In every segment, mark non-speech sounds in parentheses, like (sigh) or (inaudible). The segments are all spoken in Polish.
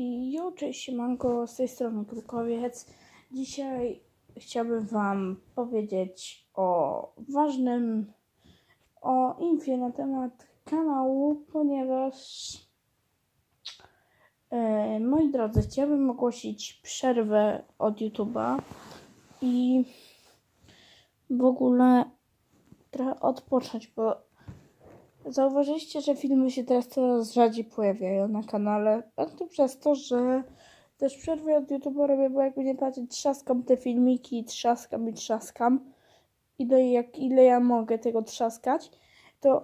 I jo, cześć siemanko, z tej strony Krukowiec. Dzisiaj chciałbym Wam powiedzieć o ważnym, o infie na temat kanału, ponieważ e, moi drodzy, chciałbym ogłosić przerwę od YouTube'a i w ogóle trochę odpocząć, bo Zauważyliście, że filmy się teraz coraz rzadziej pojawiają na kanale, a to przez to, że też przerwy od YouTube'a robię, bo jakby nie patrzeć, trzaskam te filmiki, trzaskam i trzaskam. Ile, jak, ile ja mogę tego trzaskać, to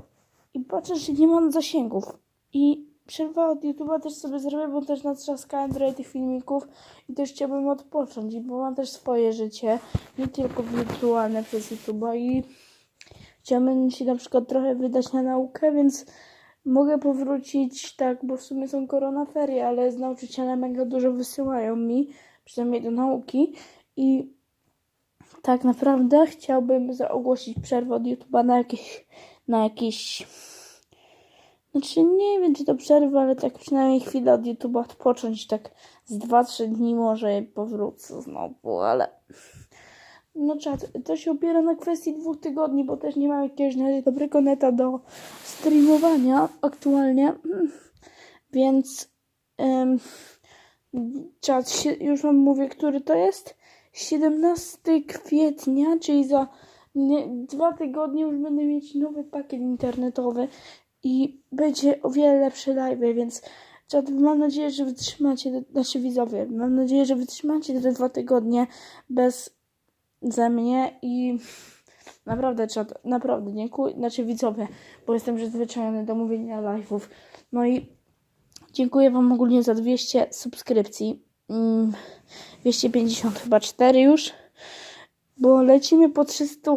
i patrzę, że nie mam zasięgów. I przerwę od YouTube'a też sobie zrobię, bo też natrzaskałem trochę tych filmików i też chciałbym odpocząć, bo mam też swoje życie, nie tylko wirtualne przez YouTube'a i chciałbym się na przykład trochę wydać na naukę, więc mogę powrócić tak, bo w sumie są koronaferie, ale z nauczyciele mega dużo wysyłają mi, przynajmniej do nauki. I tak naprawdę chciałbym ogłosić przerwę od YouTube'a na jakieś, na jakieś znaczy nie wiem czy to przerwa, ale tak przynajmniej chwilę od YouTube'a odpocząć, tak z 2-3 dni może powrócę znowu, ale no czat, to się opiera na kwestii dwóch tygodni, bo też nie mam jakiegoś dobrego neta do streamowania aktualnie, (clears throat) więc um, czat, się- już wam mówię, który to jest. 17 kwietnia, czyli za nie, dwa tygodnie już będę mieć nowy pakiet internetowy i będzie o wiele lepszy live, więc czat, mam nadzieję, że wytrzymacie, znaczy widzowie, mam nadzieję, że wytrzymacie te dwa tygodnie bez ze mnie i naprawdę czat, naprawdę dziękuję, znaczy widzowie, bo jestem przyzwyczajony do mówienia live'ów. No i dziękuję wam ogólnie za 200 subskrypcji. Mm, 250 chyba 4 już. Bo lecimy po 300,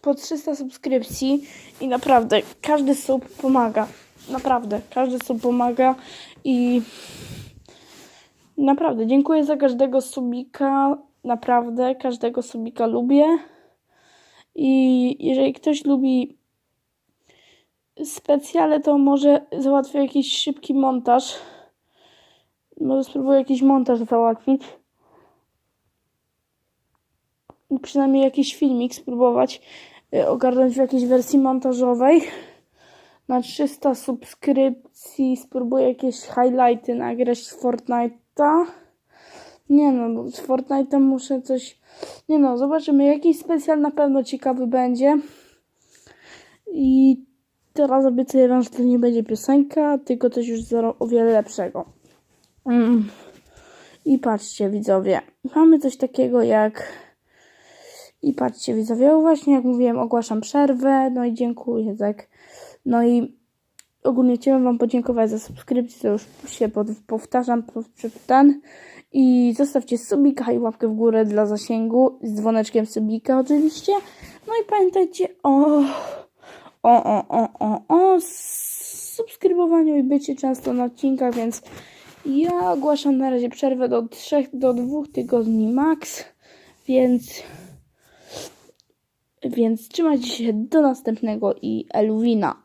po 300 subskrypcji i naprawdę każdy sub pomaga. Naprawdę, każdy sub pomaga i Naprawdę, dziękuję za każdego subika. Naprawdę, każdego subika lubię. I jeżeli ktoś lubi specjale, to może załatwię jakiś szybki montaż. Może spróbuję jakiś montaż załatwić. Przynajmniej jakiś filmik spróbować y, ogarnąć w jakiejś wersji montażowej. Na 300 subskrypcji spróbuję jakieś highlighty nagrać z Fortnite'a. Nie no, z Fortnite'em muszę coś... Nie no, zobaczymy. Jakiś specjal na pewno ciekawy będzie. I teraz obiecuję wam, że to nie będzie piosenka, tylko coś już o wiele lepszego. Mm. I patrzcie widzowie, mamy coś takiego jak... I patrzcie widzowie, właśnie jak mówiłem, ogłaszam przerwę, no i dziękuję, tak. No i ogólnie chciałam Wam podziękować za subskrypcję, to już się powtarzam przed ten. I zostawcie subika i łapkę w górę dla zasięgu, z dzwoneczkiem subika oczywiście. No i pamiętajcie o, o, o, o, o, o subskrybowaniu i bycie często na odcinkach, więc ja ogłaszam na razie przerwę do 3 do 2 tygodni max, więc więc trzymajcie się do następnego i Elwina.